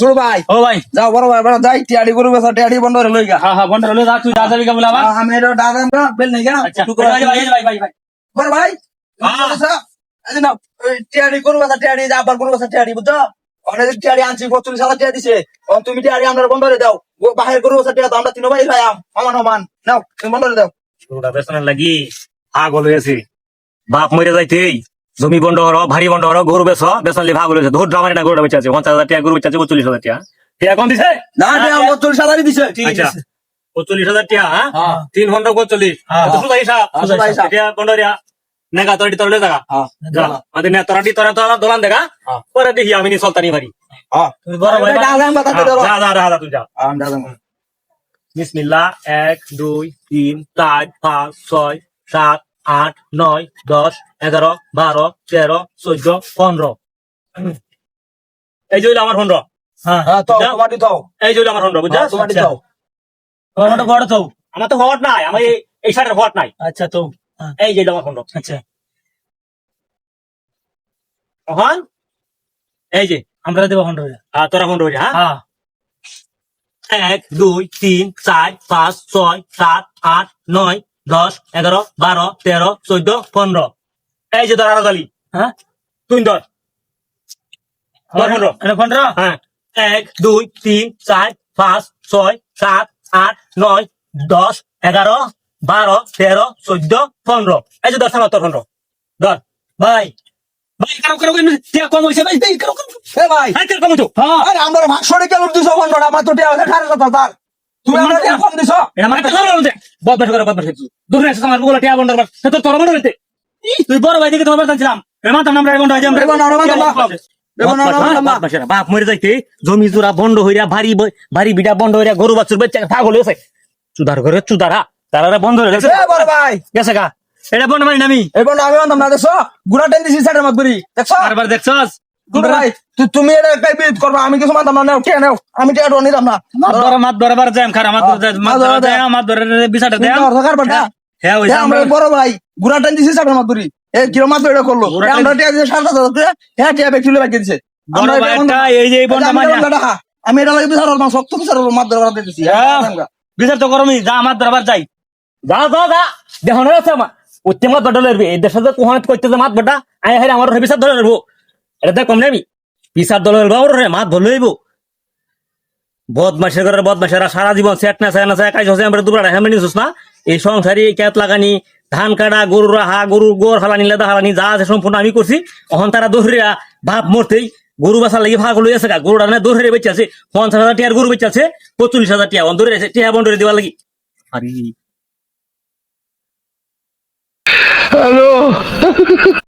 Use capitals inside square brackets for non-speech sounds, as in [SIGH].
শুরু ভাই। ও ভাই। যাও বড় ভাই বড় যাই টিয়াড়ি করু বেসা টিয়াড়ি বন্ধ করে লই গা হ্যাঁ হ্যাঁ বন্ধ হলো যা তুই যা যাবি কেবল আবার। আমি এটা দাদা আমরা বেল নাই কেন আচ্ছা টুকু করে ভাই ভাই ভাই ভাই। বড় ভাই হ্যাঁ। আচ্ছা না টিয়াড়ি করু বেসা টিয়াড়ি যা আবার করু বেসা টিয়াড়ি বুঝছ? অনেক টিয়াড়ি আনছি পঁচিশ হাজার টিয়া দিছে। তুমি টিয়াড়ি আমরা বন্ধ করে দাও। বাহির করু বেসা টিয়া তো আমরা তিন ভাই ভাই সমান সমান। নাও তুমি বন্ধ করে দাও। শুরুটা বেতনের লাগি পাগল হয়েছে বাপ মরে যাইতেই। জমি বন্ধ হরো ভারী বন্ধ হরো গরু বেছ বেসনলি ভাগ হয়েছে ধর ড্রামার একটা গরুটা বেঁচে আছে পঞ্চাশ হাজার টাকা গরু বেঁচে আছে চল্লিশ হাজার টাকা। টাকা কম দিছে? না টিয়া পঁচিশ হাজারই দিছে। আচ্ছা চল্লিশ হাজার টাকা তিন ঘণ্টা চল্লিশ। হিসাব নেগা তোর তোর দেখা হ্যাঁ আমাদের নে তোরা তোরা তোরা দোলান দেখা। পরে দেখি আমি নি চলতানি ভারি বিসমিল্লাহ এক দুই তিন চার পাঁচ ছয় সাত আট নয় দশ এগারো বারো তেরো চোদ্দ পনেরো। এই যে আমার পনেরো। হ্যাঁ হ্যাঁ এই যে আমার পনেরো বুঝছ তোমার দিতে দাও। তোমার মতো বড় তো? আমার তো হট নাই আমার এই- এই নাই। আচ্ছা তো। হ্যাঁ, এই যে হইল আমার পনেরো। আচ্ছা। তখন এই যে আমরা দেবো পনেরো। তোরা পনেরো হ্যাঁ? হ্যাঁ। এক দুই তিন চার পাঁচ ছয় সাত আট নয় দশ এগারো বারো তেরো চোদ্দ পনেরো। এই যে তোর আরও দলি হ্যাঁ? তুই ধর। ধর পনেরো। হ্যাঁ। এক দুই তিন চার পাঁচ ছয় সাত আট নয় দশ এগারো বারো তেরো চোদ্দ পনেরো। এই যে দশ আমার তোর পনেরো। ধর। ভাই। ভাই কারও কারও কম হয়েছে? ভাই কারও ভাই। হ্যাঁ কম আরে আমরা ভাগশড়ে কেন দিছো বন্ধটা আমার তো টিয়া খারে কথা তার তুমি আমরা কম দিছো? বদমাশ করে বদমাশ হইতো দূরে এসে আমার বলে টিয়া বন্ধ করবার সে তো তোর মনে হইতে তুই বড় ভাই দিকে তোমার বাড়ি ছিলাম এমন তো আমরা এখন আমরা এবার নরম না এবার নরম না বদমাশেরা, বাপ মরে যাইতে জমি জোড়া বন্ধ হইরা ভারী ভারী বিটা বন্ধ হইরা গরু বাছুর বেচা পাগল হয়েছে চুদার করে চুদারা তারা বন্ধ হয়ে গেছে। বড় ভাই। গেছে গা। এটা বন্ধ মানি আমি। এই বন্ধ আমি বান্ধব না দেখছ? গুড়া টেন দিছি সাইডের মাতবরি দেখছ? বারবার দেখছস? তুমি এটা একটা বিট করবা আমি কিছু মানতাম না নাও? আমি টিয়া না। মাত ধরে মাত ধরে বার যাই খারা মাত ধরে মাত মাত ধরে ধরে মাত ধরে বিছাটা তুমি দেয় তো অর্ধ কারবার না হ্যাঁ ওই আমরা বড় ভাই। গুড়া টেন দিছি সাইডের মাতবরি এ কিরম মাত এটা করল? আমরা টিয়া দিছে সাত হাজার করে হ্যাঁ টিয়া ব্যক্তি বাকি দিছে বড় আমরা ভাইটা এই যে বন্ধ আমি এটা বন্ধ রাখা। আমি এটা লাগে বিচার না শক্ত বিচার মাত ধরে হ্যাঁ। বিচার তো করমি যা মাত ধরে যাই। যা যা যা আছে আমার। লড়বে এই দেশে যে কোহাত করতে যে মাত বড়া আই আমার বিচার ধরে লড়বো এটা দেখ কম নেবি। বিচার দল লড়বো ওর মাত ধরে লইব বদমাসের করে বদমাসেরা সারা জীবন সেট না সেট না সেট কাজ হচ্ছে আমরা দুপুরা হ্যাঁ নিছিস না? এই সংসারে ক্যাত লাগানি ধান কাটা গরুর হা গরুর গোর হালানি লেদা হালানি যা আছে সম্পূর্ণ আমি করছি। অহন তারা দোহরিয়া ভাব মরতেই গরু বাসা লাগি ভাগ লই আছে গা। গরুটা না দোহরে বেঁচে আছে পঞ্চাশ হাজার টিয়ার গরু বেঁচে আছে পঁচল্লিশ হাজার টিয়া। বন্ধ আছে টিয়া বন্ধ দেওয়া লাগি। আরে। [LAUGHS]